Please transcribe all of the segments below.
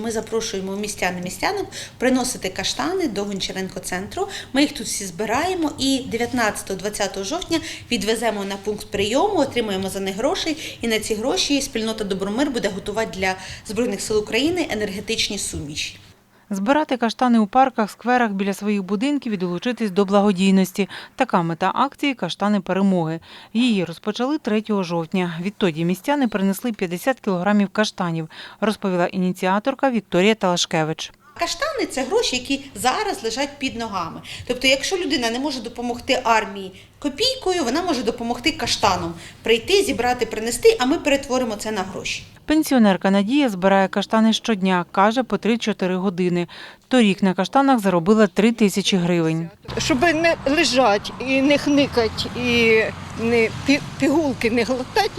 Ми запрошуємо містян і містянок приносити каштани до Гончаренко центру. Ми їх тут всі збираємо і 19-20 жовтня відвеземо на пункт прийому, отримаємо за них гроші. І на ці гроші спільнота Добромир буде готувати для Збройних сил України енергетичні суміші. Збирати каштани у парках, скверах біля своїх будинків і долучитись до благодійності. Така мета акції Каштани перемоги. Її розпочали 3 жовтня. Відтоді містяни принесли 50 кілограмів каштанів, розповіла ініціаторка Вікторія Талашкевич. Каштани це гроші, які зараз лежать під ногами. Тобто, якщо людина не може допомогти армії копійкою, вона може допомогти каштаном прийти, зібрати, принести, а ми перетворимо це на гроші. Пенсіонерка Надія збирає каштани щодня, каже, по 3-4 години. Торік на каштанах заробила 3 тисячі гривень. щоб не лежать і не хникать, і не пігулки не глотать,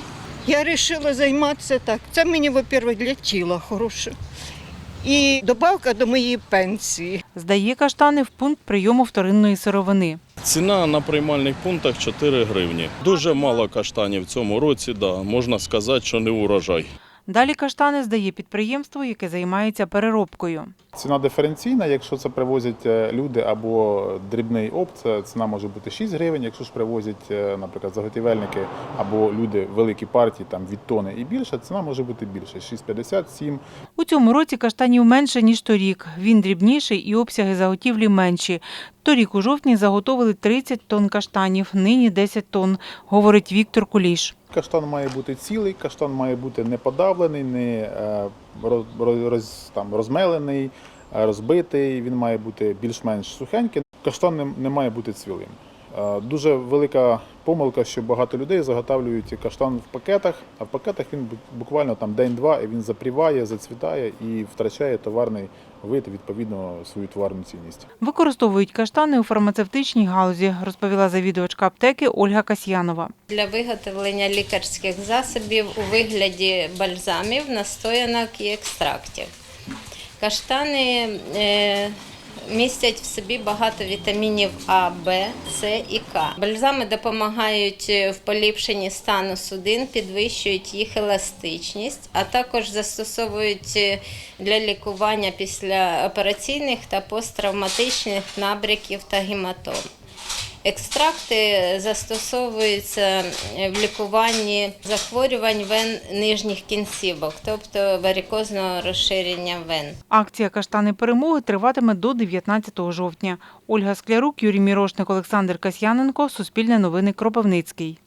я вирішила займатися так. Це мені, во-первых, для тіла хороше. І добавка до моєї пенсії. Здає каштани в пункт прийому вторинної сировини. Ціна на приймальних пунктах 4 гривні. Дуже мало каштанів в цьому році, да. можна сказати, що не урожай. Далі каштани здає підприємство, яке займається переробкою. Ціна диференційна, якщо це привозять е, люди або дрібний опт, ціна може бути 6 гривень. Якщо ж привозять, е, наприклад, заготівельники або люди великі партії там від тони і більше, ціна може бути більше 6,50, 7. У цьому році каштанів менше, ніж торік. Він дрібніший і обсяги заготівлі менші. Торік у жовтні заготовили 30 тонн каштанів, нині 10 тонн, говорить Віктор Куліш. Каштан має бути цілий, каштан має бути не подавлений, не е, роз, там, розмелений, е, розбитий. Він має бути більш-менш сухенький. Каштан не, не має бути цвілим. Е, Дуже велика помилка, що багато людей заготавлюють каштан в пакетах, а в пакетах він буквально там день-два і він запріває, зацвітає і втрачає товарний вид, відповідно свою товарну цінність. Використовують каштани у фармацевтичній галузі, розповіла завідувачка аптеки Ольга Касьянова. для виготовлення лікарських засобів у вигляді бальзамів, настоянок і екстрактів. Каштани е, містять в собі багато вітамінів А, Б, С і К. Бальзами допомагають в поліпшенні стану судин, підвищують їх еластичність, а також застосовують для лікування після операційних та посттравматичних набряків та гематом. Екстракти застосовуються в лікуванні захворювань вен нижніх кінцівок, тобто варікозного розширення вен. Акція Каштани перемоги триватиме до 19 жовтня. Ольга Склярук, Юрій Мірошник, Олександр Касьяненко. Суспільне новини Кропивницький.